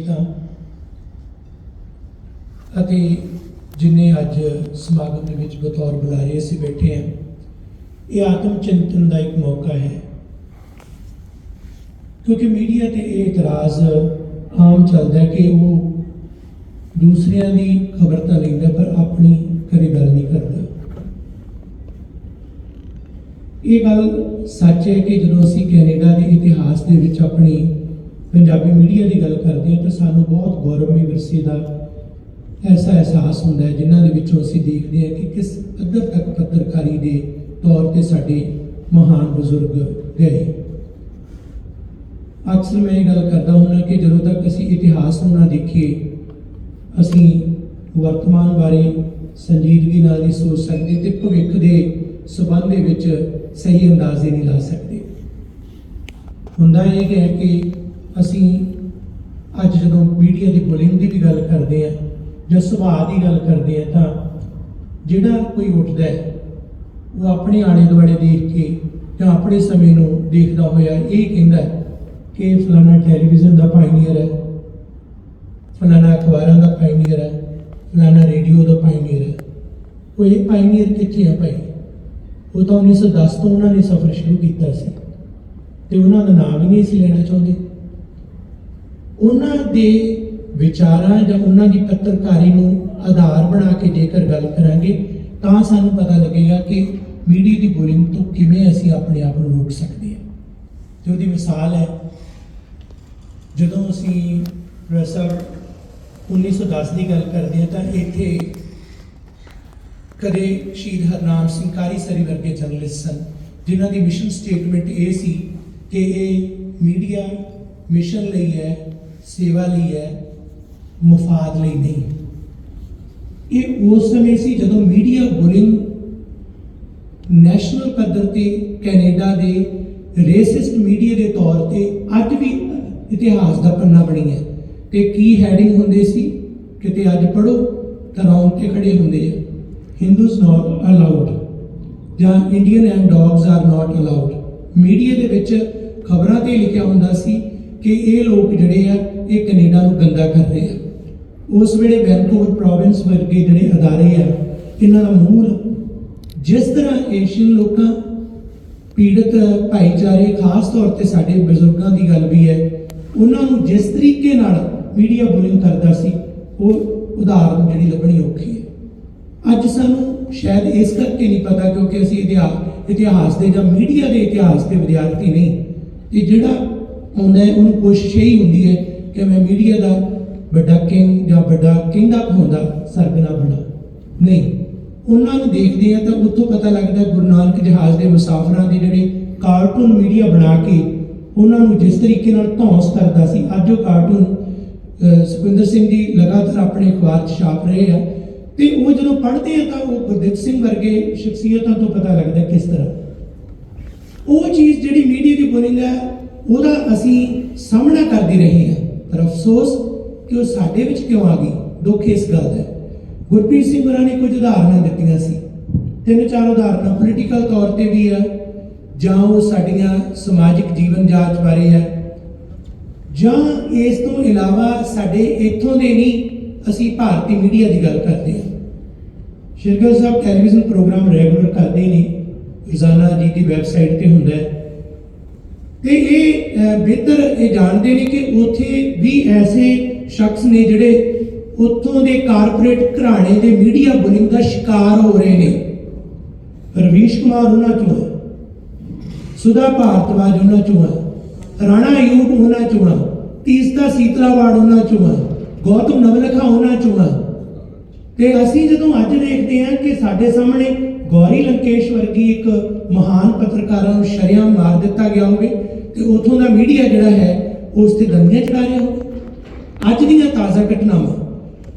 ਤਾਂ ਅਤੇ ਜਿਨੇ ਅੱਜ ਸਮਾਗਮ ਦੇ ਵਿੱਚ ਬਤੌਰ ਬੁਲਾਰੇ ਅਸੀਂ ਬੈਠੇ ਹਾਂ, ਇਹ ਆਤਮ ਚਿੰਤਨ ਦਾ ਇੱਕ ਮੌਕਾ ਹੈ। ਕਿਉਂਕਿ ਮੀਡੀਆ ਤੇ ਇਹ ਇਤਰਾਜ਼ ਆਮ ਚੱਲਦਾ ਕਿ ਉਹ ਦੂਸਰਿਆਂ ਦੀ ਖਬਰ ਤਾਂ ਲੈਂਦਾ, ਪਰ ਆਪਣੀ ਕਦੇ ਗੱਲ ਨਹੀਂ ਕਰਦਾ। ਇਹ ਗੱਲ ਸੱਚ ਹੈ ਕਿ ਜਦੋਂ ਅਸੀਂ ਕੈਨੇਡਾ ਦੇ ਇਤਿਹਾਸ ਦੇ ਵਿੱਚ ਆਪਣੀ ਪੰਜਾਬੀ ਮੀਡੀਆ ਦੀ ਗੱਲ ਕਰਦੇ ਹਾਂ ਤਾਂ ਸਾਨੂੰ ਬਹੁਤ ਗੌਰਵਮਈ ਵਿਰਸੇ ਦਾ ਐਸਾ ਅਹਿਸਾਸ ਹੁੰਦਾ ਹੈ ਜਿਨ੍ਹਾਂ ਦੇ ਵਿੱਚੋਂ ਅਸੀਂ ਦੇਖਦੇ ਹਾਂ ਕਿ ਕਿਸ ਪੱਧਰ ਤੱਕ ਪੱਤਰਕਾਰੀ ਦੇ ਤੌਰ ਤੇ ਸਾਡੇ ਮਹਾਨ ਬਜ਼ੁਰਗ ਗਏ ਅਕਸਰ ਮੈਂ ਇਹ ਗੱਲ ਕਰਦਾ ਹੁੰਦਾ ਕਿ ਜਦੋਂ ਤੱਕ ਅਸੀਂ ਇਤਿਹਾਸ ਨੂੰ ਨਾ ਦੇਖੀਏ, ਅਸੀਂ ਵਰਤਮਾਨ ਬਾਰੇ ਸੰਜੀਦਗੀ ਨਾਲ ਨਹੀਂ ਸੋਚ ਸਕਦੇ ਤੇ ਭਵਿੱਖ ਦੇ ਸਬੰਧ ਦੇ ਵਿੱਚ ਸਹੀ ਅੰਦਾਜ਼ੇ ਨਹੀਂ ਲਾ ਸਕਦੇ। ਹੁੰਦਾ ਇਹ ਹੈ ਕਿ ਅਸੀਂ ਅੱਜ ਜਦੋਂ ਮੀਡੀਆ ਦੀ ਬੁਲਿੰਗ ਦੀ ਵੀ ਗੱਲ ਕਰਦੇ ਆ ਜਾਂ ਸੁਭਾਅ ਦੀ ਗੱਲ ਕਰਦੇ ਆ ਤਾਂ ਜਿਹੜਾ ਕੋਈ ਉੱਠਦਾ ਹੈ, ਉਹ ਆਪਣੇ ਆਲੇ ਦੁਆਲੇ ਦੇਖ ਕੇ ਜਾਂ ਆਪਣੇ ਸਮੇਂ ਨੂੰ ਦੇਖਦਾ ਹੋਇਆ ਇਹ ਕਹਿੰਦਾ ਕਿ ਫਲਾਣਾ ਟੈਲੀਵਿਜ਼ਨ ਦਾ ਪਾਇਨੀਅਰ ਹੈ, ਫਲਾਣਾ ਅਖਬਾਰਾਂ ਦਾ ਪਾਇਨੀਅਰ ਹੈ, ਫਲਾਣਾ ਰੇਡੀਓ ਦਾ ਪਾਇਨੀਅਰ ਹੈ। ਉਹ ਇਹ ਪਾਇਨੀਅਰ ਕਿੱਥੇ ਆ ਭਾਈ? ਉਹ ਤਾਂ 1910 ਤੋਂ ਉਹਨਾਂ ਨੇ ਸਫ਼ਰ ਸ਼ੁਰੂ ਕੀਤਾ ਸੀ ਤੇ ਉਹਨਾਂ ਦਾ ਨਾਮ ਹੀ ਨਹੀਂ ਸੀ ਲੈਣਾ ਚਾਹੁੰਦੇ। ਉਹਨਾਂ ਦੇ ਵਿਚਾਰਾਂ ਜਾਂ ਉਹਨਾਂ ਦੀ ਪੱਤਰਕਾਰੀ ਨੂੰ ਆਧਾਰ ਬਣਾ ਕੇ ਜੇਕਰ ਗੱਲ ਕਰਾਂਗੇ, ਤਾਂ ਸਾਨੂੰ ਪਤਾ ਲੱਗੇਗਾ ਕਿ ਮੀਡੀਆ ਦੀ ਬੋਲਿੰਗ ਤੋਂ ਕਿਵੇਂ ਅਸੀਂ ਆਪਣੇ ਆਪ ਨੂੰ ਰੋਕ ਸਕਦੇ ਹਾਂ। ਤੇ ਉਹਦੀ ਮਿਸਾਲ ਹੈ, ਜਦੋਂ ਅਸੀਂ ਪ੍ਰੋਫੈਸਰ 1910 ਦੀ ਗੱਲ ਕਰਦੇ ਹਾਂ, ਤਾਂ ਇੱਥੇ ਕਦੇ ਸ਼ਹੀਦ ਹਰਨਾਮ ਸਿੰਘ ਕਾਰੀ ਸਰੀ ਵਰਗੇ ਜਰਨਲਿਸਟ ਸਨ, ਜਿਨ੍ਹਾਂ ਦੀ ਮਿਸ਼ਨ ਸਟੇਟਮੈਂਟ ਇਹ ਸੀ ਕਿ ਇਹ ਮੀਡੀਆ ਮਿਸ਼ਨ ਲਈ ਹੈ ਸੇਵਾ ਲਈ ਹੈ, ਮੁਫਾਦ ਲਈ ਨਹੀਂ। ਇਹ ਉਸ ਸਮੇਂ ਸੀ ਜਦੋਂ ਮੀਡੀਆ ਬੁਲਿੰਗ ਨੈਸ਼ਨਲ ਪੱਧਰ ਤੇ ਕੈਨੇਡਾ ਦੇ ਰੇਸਿਸਟ ਮੀਡੀਆ ਦੇ ਤੌਰ ਤੇ ਅੱਜ ਵੀ ਇਤਿਹਾਸ ਦਾ ਪੰਨਾ ਬਣੀ ਹੈ। ਤੇ ਕੀ ਹੈਡਿੰਗ ਹੁੰਦੇ ਸੀ? ਕਿਤੇ ਅੱਜ ਪੜੋ ਤਾਂ ਰੌਂਗ ਤੇ ਖੜੇ ਹੁੰਦੇ ਆ। ਹਿੰਦੂਸ ਨਾਟ ਅਲਾਉਡ ਜਾਂ Indian and dogs are not allowed media ਦੇ ਵਿੱਚ ਖਬਰਾਂ ਤੇ ਲਿਖਿਆ ਹੁੰਦਾ ਸੀ ਕਿ ਇਹ ਲੋਕ ਜਿਹੜੇ ਆ ਇਹ ਕੈਨੇਡਾ ਨੂੰ ਗੰਦਾ ਕਰ ਰਹੇ ਆ। ਉਸ ਵੇਲੇ ਵੈਨਕੂਵਰ ਪ੍ਰੋਵਿੰਸ ਵਰਗੇ ਜਿਹੜੇ ਅਦਾਰੇ ਆ, ਇਹਨਾਂ ਦਾ ਮੂਲ ਜਿਸ ਤਰ੍ਹਾਂ ਏਸ਼ੀਅਨ ਲੋਕਾਂ, ਪੀੜਤ ਭਾਈਚਾਰੇ, ਖਾਸ ਤੌਰ ਤੇ ਸਾਡੇ ਬਜ਼ੁਰਗਾਂ ਦੀ ਗੱਲ ਵੀ ਹੈ, ਉਹਨਾਂ ਨੂੰ ਜਿਸ ਤਰੀਕੇ ਨਾਲ ਮੀਡੀਆ ਬੁਲਿੰਗ ਕਰਦਾ ਸੀ, ਉਹ ਉਦਾਹਰਨ ਜਿਹੜੀ ਲੱਭਣੀ ਔਖੀ ਹੈ। ਅੱਜ ਸਾਨੂੰ ਸ਼ਾਇਦ ਇਸ ਕਰਕੇ ਨਹੀਂ ਪਤਾ ਕਿਉਂਕਿ ਅਸੀਂ ਇਤਿਹਾਸ ਇਤਿਹਾਸ ਦੇ ਜਾਂ ਮੀਡੀਆ ਦੇ ਇਤਿਹਾਸ ਦੇ ਵਿਦਿਆਰਥੀ ਨਹੀਂ। ਤੇ ਜਿਹੜਾ ਆਉਂਦਾ ਹੈ, ਉਹਨੂੰ ਕੋਸ਼ਿਸ਼ ਇਹੀ ਹੁੰਦੀ ਹੈ ਕਿਵੇਂ ਮੀਡੀਆ ਦਾ ਵੱਡਾ ਕਿੰਗ ਜਾਂ ਵੱਡਾ ਕਿੰਗ ਆਪ ਹੁੰਦਾ ਸਰਗਨਾ ਬਣਾ। ਨਹੀਂ ਉਹਨਾਂ ਨੂੰ ਦੇਖਦੇ ਆ ਤਾਂ ਉੱਥੋਂ ਪਤਾ ਲੱਗਦਾ ਗੁਰੂ ਨਾਨਕ ਜਹਾਜ਼ ਦੇ ਮੁਸਾਫਰਾਂ ਦੇ ਜਿਹੜੇ ਕਾਰਟੂਨ ਮੀਡੀਆ ਬਣਾ ਕੇ ਉਹਨਾਂ ਨੂੰ ਜਿਸ ਤਰੀਕੇ ਨਾਲ ਧੌਂਸ ਕਰਦਾ ਸੀ ਅੱਜ ਉਹ ਕਾਰਟੂਨ ਅਹ, ਸੁਖਵਿੰਦਰ ਸਿੰਘ ਜੀ ਲਗਾਤਾਰ ਆਪਣੇ ਅਖਬਾਰ 'ਚ ਛਾਪ ਰਹੇ ਆ। ਤੇ ਉਹ ਜਦੋਂ ਪੜ੍ਹਦੇ ਆ ਤਾਂ ਉਹ ਗੁਰਦਿੱਤ ਸਿੰਘ ਵਰਗੇ ਸ਼ਖਸੀਅਤਾਂ ਤੋਂ ਪਤਾ ਲੱਗਦਾ ਕਿਸ ਤਰ੍ਹਾਂ। ਉਹ ਚੀਜ਼ ਜਿਹੜੀ ਮੀਡੀਆ ਦੀ ਬੁਲਿੰਗ ਹੈ ਉਹਦਾ ਅਸੀਂ ਸਾਹਮਣਾ ਕਰਦੇ ਰਹੇ ਹਾਂ ਪਰ ਅਫਸੋਸ ਕਿ ਉਹ ਸਾਡੇ ਵਿੱਚ ਕਿਉਂ ਆ ਗਈ? ਦੁੱਖ ਇਸ ਗੱਲ ਦਾ ਗੁਰਪ੍ਰੀਤ ਸਿੰਘ ਹੋਰਾਂ ਨੇ ਕੁਝ ਉਦਾਹਰਨਾਂ ਦਿੱਤੀਆਂ ਸੀ। ਤਿੰਨ ਚਾਰ ਉਦਾਹਰਨਾਂ ਪੋਲੀਟੀਕਲ ਤੌਰ ਤੇ ਵੀ ਆ ਜਾਂ ਉਹ ਸਾਡੀਆਂ ਸਮਾਜਿਕ ਜੀਵਨ ਜਾਂਚ ਬਾਰੇ ਹੈ, ਜਾਂ ਇਸ ਤੋਂ ਇਲਾਵਾ ਸਾਡੇ ਇੱਥੋਂ ਦੇ ਨਹੀਂ, ਅਸੀਂ ਭਾਰਤੀ ਮੀਡੀਆ ਦੀ ਗੱਲ ਕਰਦੇ ਹਾਂ। Shergill Sahib television programme regular ਕਰਦੇ ਨੇ। ਰੋਜ਼ਾਨਾ ਜੀ ਦੀ ਵੈਬਸਾਈਟ ਤੇ ਹੁੰਦਾ ਹੈ। ਤੇ ਇਹ ਬਿਹਤਰ ਇਹ ਜਾਣਦੇ ਨੇ ਕਿ ਉੱਥੇ ਵੀ ਐਸੇ ਸ਼ਖਸ ਨੇ ਜਿਹੜੇ ਉੱਥੋਂ ਦੇ ਕਾਰਪੋਰੇਟ ਘਰਾਣੇ ਦੇ ਮੀਡੀਆ ਬੁਲਿੰਗ ਦਾ ਸ਼ਿਕਾਰ ਹੋ ਰਹੇ ਨੇ। ਰਵੀਸ਼ ਕੁਮਾਰ ਉਹਨਾਂ ਚੋਂ ਹੈ। ਸੁਧਾ ਭਾਰਤਵਾਜ ਉਹਨਾਂ ਚੋਂ ਹੈ। ਰਾਣਾ ਅਯੂਬ ਉਹਨਾਂ ਚੋਂ ਹੈ। ਤੀਸਤਾ ਸੀਤਲਾਵਾੜ ਉਹਨਾਂ ਚੋਂ ਹੈ। ਗੌਤਮ ਨਵਲਖਾ ਉਹਨਾਂ ਚੋਂ ਹੈ। ਤੇ ਅਸੀਂ ਜਦੋਂ ਅੱਜ ਦੇਖਦੇ ਹਾਂ ਕਿ ਸਾਡੇ ਸਾਹਮਣੇ ਗੌਰੀ ਲੰਕੇਸ਼ ਵਰਗੀ ਇੱਕ ਮਹਾਨ ਪੱਤਰਕਾਰਾਂ ਨੂੰ ਸ਼ਰਿਆਂ ਮਾਰ ਦਿੱਤਾ ਗਿਆ ਹੋਵੇ ਤੇ ਉਥੋਂ ਦਾ ਮੀਡੀਆ ਜਿਹੜਾ ਹੈ ਉਸ ਤੇ ਗੰਦੀਆਂ ਚੜਾ ਰਿਹਾ ਹੋਵੇ। ਅੱਜ ਦੀਆਂ ਤਾਜ਼ਾ ਘਟਨਾਵਾਂ,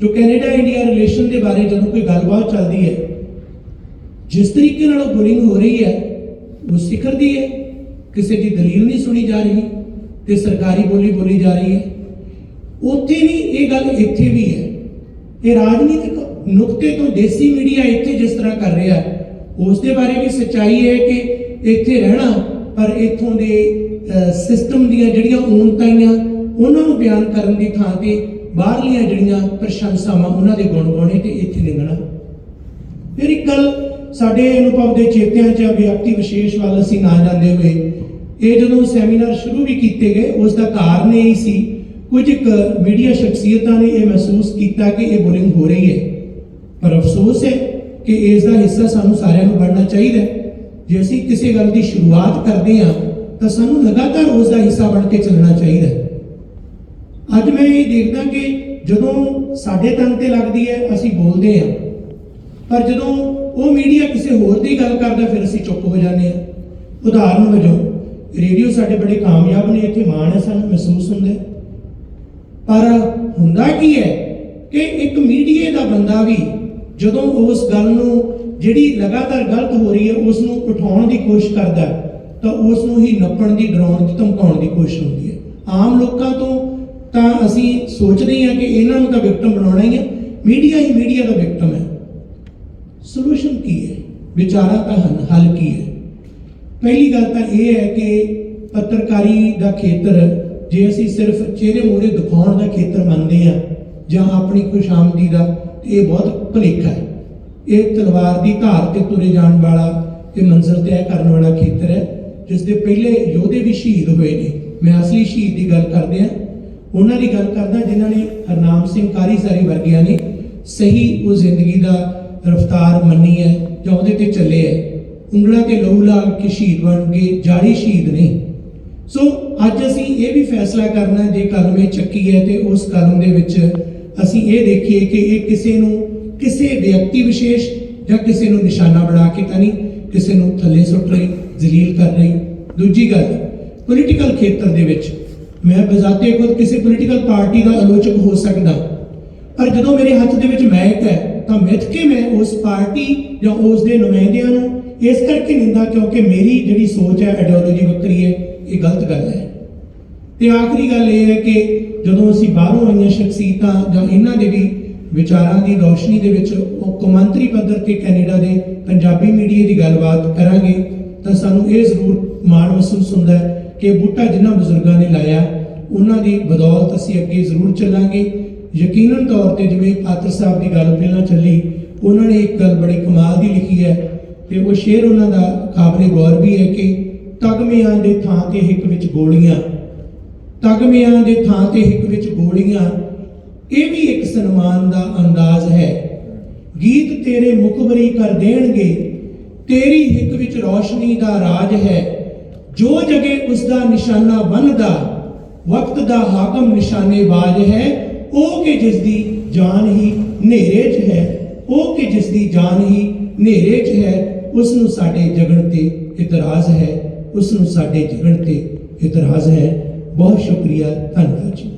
ਜੋ ਕੈਨੇਡਾ ਇੰਡੀਆ ਰਿਲੇਸ਼ਨ ਦੇ ਬਾਰੇ ਜਦੋਂ ਕੋਈ ਗੱਲਬਾਤ ਚੱਲਦੀ ਹੈ, ਜਿਸ ਤਰੀਕੇ ਨਾਲ ਉਹ ਬੁਲਿੰਗ ਹੋ ਰਹੀ ਹੈ, ਉਹ ਸਿਖਰ ਦੀ ਹੈ। ਕਿਸੇ ਦੀ ਦਲੀਲ ਨਹੀਂ ਸੁਣੀ ਜਾ ਰਹੀ ਤੇ ਸਰਕਾਰੀ ਬੋਲੀ ਬੋਲੀ ਜਾ ਰਹੀ ਹੈ। ਉੱਥੇ ਨਹੀਂ ਇਹ ਗੱਲ ਇੱਥੇ ਵੀ ਹੈ। ਇਹ ਰਾਜਨੀਤਿਕ ਨੁਕਤੇ ਤੋਂ ਦੇਸੀ ਮੀਡੀਆ ਇੱਥੇ ਜਿਸ ਤਰ੍ਹਾਂ ਕਰ ਰਿਹਾ ਹੈ ਉਸ ਦੇ ਬਾਰੇ ਵੀ ਸੱਚਾਈ ਹੈ ਕਿ ਇੱਥੇ ਰਹਿਣਾ, ਪਰ ਇੱਥੋਂ ਦੇ ਸਿਸਟਮ ਦੀਆਂ ਜਿਹੜੀਆਂ ਊਨਤਾਈਆਂ, ਉਹਨਾਂ ਨੂੰ ਬਿਆਨ ਕਰਨ ਦੀ ਥਾਂ ਤੇ ਬਾਹਰਲੀਆਂ ਜਿਹੜੀਆਂ ਪ੍ਰਸ਼ੰਸਾਵਾਂ ਉਹਨਾਂ ਦੇ ਗੁਣ ਗਾਉਣੇ ਤੇ ਇੱਥੇ ਲਿਖਣਾ ਫਿਰ ਇੱਕ ਗੱਲ ਸਾਡੇ ਅਨੁਭਵ ਦੇ ਚੇਤਿਆਂ 'ਚ ਵਿਅਕਤੀ ਵਿਸ਼ੇਸ਼ ਵੱਲ ਅਸੀਂ ਨਾ ਜਾਂਦੇ ਹੋਏ। ਇਹ ਜਦੋਂ ਸੈਮੀਨਾਰ ਸ਼ੁਰੂ ਵੀ ਕੀਤੇ ਗਏ ਉਸ ਦਾ ਕਾਰਨ ਇਹ ਹੀ ਸੀ, ਕੁਝ ਇੱਕ ਮੀਡੀਆ ਸ਼ਖਸੀਅਤਾਂ ਨੇ ਇਹ ਮਹਿਸੂਸ ਕੀਤਾ ਕਿ ਇਹ ਬੁਲਿੰਗ ਹੋ ਰਹੀ ਹੈ। ਪਰ ਅਫਸੋਸ ਹੈ ਕਿ ਇਸ ਦਾ ਹਿੱਸਾ ਸਾਨੂੰ ਸਾਰਿਆਂ ਨੂੰ ਬਣਨਾ ਚਾਹੀਦਾ ਜੇ ਅਸੀਂ ਕਿਸੇ ਗੱਲ ਦੀ ਸ਼ੁਰੂਆਤ ਕਰਦੇ ਹਾਂ, ਤਾਂ ਸਾਨੂੰ ਲਗਾਤਾਰ ਉਸ ਦਾ ਹਿੱਸਾ ਬਣ ਕੇ ਚੱਲਣਾ ਚਾਹੀਦਾ ਅੱਜ ਮੈਂ ਇਹ ਦੇਖਦਾ ਕਿ ਜਦੋਂ ਸਾਡੇ ਤਨ ਤੇ ਲੱਗਦੀ ਹੈ, ਅਸੀਂ ਬੋਲਦੇ ਹਾਂ। ਪਰ ਜਦੋਂ ਉਹ ਮੀਡੀਆ ਕਿਸੇ ਹੋਰ ਦੀ ਗੱਲ ਕਰਦਾ, ਫਿਰ ਅਸੀਂ ਚੁੱਪ ਹੋ ਜਾਂਦੇ ਹਾਂ। ਉਦਾਹਰਨ ਵਜੋਂ, ਰੇਡੀਓ ਸਾਡੇ ਬੜੇ ਕਾਮਯਾਬ ਨੇ, ਇੱਥੇ ਮਾਣ ਹੈ ਸਾਨੂੰ, ਮਹਿਸੂਸ ਹੁੰਦਾ ਪਰ ਹੁੰਦਾ ਕੀ ਹੈ ਕਿ ਇੱਕ ਮੀਡੀਆ ਦਾ ਬੰਦਾ ਵੀ ਜਦੋਂ ਉਸ ਗੱਲ ਨੂੰ, ਜਿਹੜੀ ਲਗਾਤਾਰ ਗਲਤ ਹੋ ਰਹੀ ਹੈ ਉਸ ਨੂੰ ਉਠਾਉਣ ਦੀ ਕੋਸ਼ਿਸ਼ ਕਰਦਾ ਤਾਂ ਉਸ ਨੂੰ ਹੀ ਨੱਪਣ ਦੀ, ਡਰਾਉਣ ਦੀ, ਧਮਕਾਉਣ ਦੀ ਕੋਸ਼ਿਸ਼ ਹੁੰਦੀ ਹੈ। ਆਮ ਲੋਕਾਂ ਤੋਂ ਤਾਂ ਅਸੀਂ ਸੋਚਦੇ ਹਾਂ ਕਿ ਇਹਨਾਂ ਨੂੰ ਤਾਂ ਵਿਕਟਮ ਬਣਾਉਣਾ ਹੀ ਹੈ। ਮੀਡੀਆ ਹੀ ਮੀਡੀਆ ਦਾ ਵਿਕਟਮ ਹੈ। ਸੋਲੂਸ਼ਨ ਕੀ ਹੈ? ਵਿਚਾਰਾ ਤਾਂ ਹੱਲ ਹੱਲ ਕੀ ਹੈ? ਪਹਿਲੀ ਗੱਲ ਤਾਂ ਇਹ ਹੈ ਕਿ ਪੱਤਰਕਾਰੀ ਦਾ ਖੇਤਰ, ਜੇ ਅਸੀਂ ਸਿਰਫ ਚਿਹਰੇ ਮੂਹਰੇ ਦਿਖਾਉਣ ਦਾ ਖੇਤਰ ਮੰਨਦੇ ਆ ਜਾਂ ਆਪਣੀ ਖੁਸ਼ਾਮਦੀ ਦਾ ਇਹ ਬਹੁਤ ਭੁਲੇਖਾ ਹੈ। ਇਹ ਤਲਵਾਰ ਦੀ ਧਾਰ ਤੇ ਤੁਰੇ ਜਾਣ ਵਾਲਾ, ਇਹ ਮੰਜ਼ਿਲ ਤੈਅ ਕਰਨ ਵਾਲਾ ਖੇਤਰ ਹੈ, ਜਿਸ ਦੇ ਪਹਿਲੇ ਯੋਧੇ ਵੀ ਸ਼ਹੀਦ ਹੋਏ ਨੇ। ਮੈਂ ਅਸਲੀ ਸ਼ਹੀਦ ਦੀ ਗੱਲ ਕਰਦੇ ਆ ਉਹਨਾਂ ਦੀ ਗੱਲ ਕਰਦਾ ਜਿਨ੍ਹਾਂ ਨੇ ਹਰਨਾਮ ਸਿੰਘ ਕਾਰੀਸਾਰੀ ਵਰਗਿਆਂ ਨੇ ਸਹੀ ਉਹ ਜ਼ਿੰਦਗੀ ਦਾ ਰਫਤਾਰ ਮੰਨੀ ਹੈ ਜਾਂ ਉਹਦੇ ਤੇ ਚੱਲੇ ਹੈ। ਉਂਗਲਾਂ ਤੇ ਲਹੂ ਲਾ ਕੇ ਸ਼ਹੀਦ ਬਣ ਗਏ ਜਾਰੀ ਸ਼ਹੀਦ ਨਹੀਂ ਸੋ ਅੱਜ ਅਸੀਂ ਇਹ ਵੀ ਫੈਸਲਾ ਕਰਨਾ ਜੇ ਕਲਮ ਇਹ ਚੱਕੀ ਹੈ ਤੇ ਉਸ ਕਲਮ ਦੇ ਵਿੱਚ ਅਸੀਂ ਇਹ ਦੇਖੀਏ ਕਿ ਇਹ ਕਿਸੇ ਨੂੰ, ਕਿਸੇ ਵਿਅਕਤੀ ਵਿਸ਼ੇਸ਼ ਜਾਂ ਕਿਸੇ ਨੂੰ ਨਿਸ਼ਾਨਾ ਬਣਾ ਕੇ ਤਾਂ ਨਹੀਂ, ਕਿਸੇ ਨੂੰ ਥੱਲੇ ਸੁੱਟ ਰਹੀ, ਜ਼ਲੀਲ ਕਰ ਰਹੀ। ਦੂਜੀ ਗੱਲ ਪੋਲੀਟੀਕਲ ਖੇਤਰ ਦੇ ਵਿੱਚ ਮੈਂ ਬਜ਼ਾਤੇ ਖੁਦ ਕਿਸੇ ਪੋਲੀਟੀਕਲ ਪਾਰਟੀ ਦਾ ਆਲੋਚਕ ਹੋ ਸਕਦਾ। ਪਰ ਜਦੋਂ ਮੇਰੇ ਹੱਥ ਦੇ ਵਿੱਚ ਮਾਈਕ ਹੈ, ਤਾਂ ਮਿੱਥ ਕੇ ਮੈਂ ਉਸ ਪਾਰਟੀ ਜਾਂ ਉਸ ਦੇ ਨੁਮਾਇੰਦਿਆਂ ਨੂੰ ਇਸ ਕਰਕੇ ਨਿੰਦਾ ਕਿਉਂਕਿ ਮੇਰੀ ਜਿਹੜੀ ਸੋਚ ਹੈ ਆਈਡੀਓਲੋਜੀ ਵੱਖਰੀ ਹੈ, ਇਹ ਗਲਤ ਗੱਲ ਹੈ। ਤੇ ਆਖਰੀ ਗੱਲ ਇਹ ਹੈ ਕਿ ਜਦੋਂ ਅਸੀਂ ਬਾਹਰੋਂ ਆਈਆਂ ਸ਼ਖਸੀਅਤਾਂ ਜਾਂ ਇਹਨਾਂ ਦੇ ਵੀ ਵਿਚਾਰਾਂ ਦੀ ਰੌਸ਼ਨੀ ਦੇ ਵਿੱਚ ਉਹ ਕੌਮਾਂਤਰੀ ਪੱਧਰ ਤੇ ਕੈਨੇਡਾ ਦੇ ਪੰਜਾਬੀ ਮੀਡੀਆ ਦੀ ਗੱਲਬਾਤ ਕਰਾਂਗੇ, ਤਾਂ ਸਾਨੂੰ ਇਹ ਜ਼ਰੂਰ ਮਾਣ ਮਹਿਸੂਸ ਹੁੰਦਾ ਹੈ ਕਿ ਬੂਟਾ ਜਿਨ੍ਹਾਂ ਬਜ਼ੁਰਗਾਂ ਨੇ ਲਾਇਆ, ਉਹਨਾਂ ਦੀ ਬਦੌਲਤ ਅਸੀਂ ਅੱਗੇ ਜ਼ਰੂਰ ਚੱਲਾਂਗੇ। ਯਕੀਨਨ ਤੌਰ ਤੇ ਜਿਵੇਂ ਪਾਤਰ ਸਾਹਿਬ ਦੀ ਗੱਲ ਪਹਿਲਾਂ ਚੱਲੀ, ਉਹਨਾਂ ਨੇ ਇੱਕ ਗੱਲ ਬੜੀ ਕਮਾਲ ਦੀ ਲਿਖੀ ਹੈ ਤੇ ਉਹ ਸ਼ੇਰ ਉਹਨਾਂ ਦਾ ਕਾਬਲੇ ਗੌਰ ਵੀ ਹੈ ਕਿ ਤਗਮਿਆਂ ਦੇ ਥਾਂ ਤੇ ਇੱਕ ਵਿੱਚ ਗੋਲੀਆਂ ਤਗਮਿਆਂ ਦੇ ਥਾਂ ਤੇ ਹਿੱਕ ਵਿੱਚ ਗੋਲੀਆਂ ਇਹ ਵੀ ਇੱਕ ਸਨਮਾਨ ਦਾ ਅੰਦਾਜ਼ ਹੈ। ਗੀਤ ਤੇਰੇ ਮੁਖਬਰੀ ਕਰ ਦੇਣਗੇ, ਤੇਰੀ ਹਿੱਕ ਵਿੱਚ ਰੌਸ਼ਨੀ ਦਾ ਰਾਜ ਹੈ। ਜੋ ਜਗੇ ਉਸ ਦਾ ਨਿਸ਼ਾਨਾ ਬਣਦਾ ਵਕਤ ਦਾ ਹਾਕਮ ਨਿਸ਼ਾਨੇਬਾਜ਼ ਹੈ। ਉਹ ਕਿ ਜਿਸ ਦੀ ਜਾਨ ਹੀ ਹਨੇਰੇ 'ਚ ਹੈ, ਉਹ ਕਿ ਜਿਸ ਦੀ ਜਾਨ ਹੀ ਹਨੇਰੇ 'ਚ ਹੈ ਉਸ ਨੂੰ ਸਾਡੇ ਜਗਣ ਤੇ ਇਤਰਾਜ਼ ਹੈ ਉਸ ਨੂੰ ਸਾਡੇ ਜਗਣ ਤੇ ਇਤਰਾਜ਼ ਹੈ। ਬਹੁਤ ਸ਼ੁਕਰੀਆ ਧੰਨਵਾਦ ਜੀ।